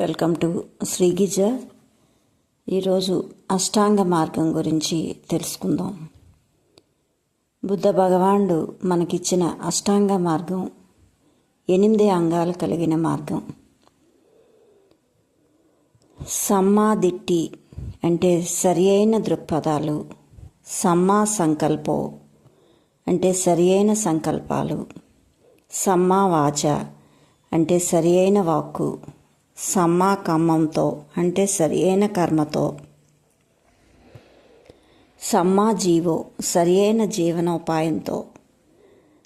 Welcome to శ్రీగిజ ఈరోజు అష్టాంగ మార్గం గురించి తెలుసుకుందాం. బుద్ధ భగవానుడు మనకిచ్చిన అష్టాంగ మార్గం ఎనిమిది అంగాలు కలిగిన మార్గం. సమ్మాదిట్టి అంటే సరి అయిన దృక్పథాలు సమ్మా సంకల్పో అంటే సరి అయిన సంకల్పాలు సమ్మా వాచ అంటే సరి అయిన వాక్కు. సమ్మా కమ్మంతో అంటే సరి అయిన కర్మతో. సమ్మా జీవో సరి అయిన జీవనోపాయంతో.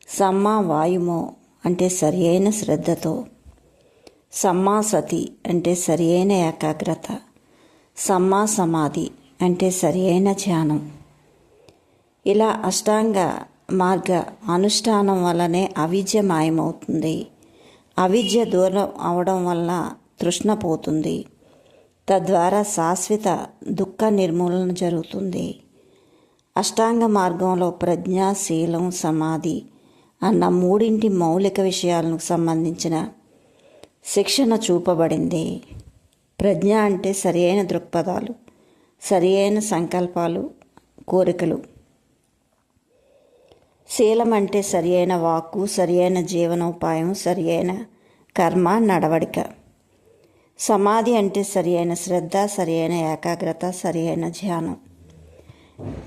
సమ్మా వాయుమో అంటే సరి అయిన శ్రద్ధతో. సమ్మా సతి అంటే సరి అయిన ఏకాగ్రత. సమ్మా సమాధి అంటే సరి అయిన ధ్యానం. ఇలా అష్టాంగ మార్గ అనుష్ఠానం వల్లనే అవిద్య మాయమవుతుంది. అవిద్య దూరం అవడం వల్ల తృష్ణ పోతుంది. తద్వారా శాశ్వత దుఃఖ నిర్మూలన జరుగుతుంది. అష్టాంగ మార్గంలో ప్రజ్ఞ శీలం సమాధి అన్న మూడింటి మౌలిక విషయాలకు సంబంధించిన శిక్షణ చూపబడింది. ప్రజ్ఞ అంటే సరి అయిన దృక్పథాలు సరి అయిన సంకల్పాలు కోరికలు. శీలం అంటే సరి అయిన వాక్కు సరి అయిన జీవనోపాయం సరి అయిన కర్మ నడవడిక. సమాధి అంటే సరి అయిన శ్రద్ధ సరి అయిన ఏకాగ్రత సరి అయిన ధ్యానం.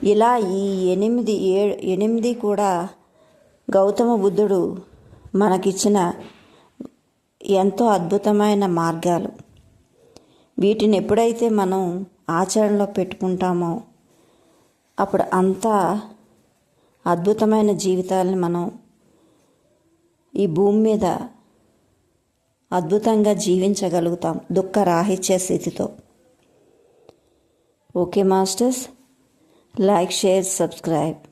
ఇలా ఈ ఎనిమిది ఏ ఎనిమిది కూడా గౌతమ బుద్ధుడు మనకిచ్చిన ఎంతో అద్భుతమైన మార్గాలు. వీటిని ఎప్పుడైతే మనం ఆచరణలో పెట్టుకుంటామో అప్పుడు అంతా అద్భుతమైన జీవితాలను మనం ఈ భూమి మీద అద్భుతంగా జీవించగలుగుతాం. దుఃఖ రాహిత్య స్థితితో. Okay masters like share subscribe.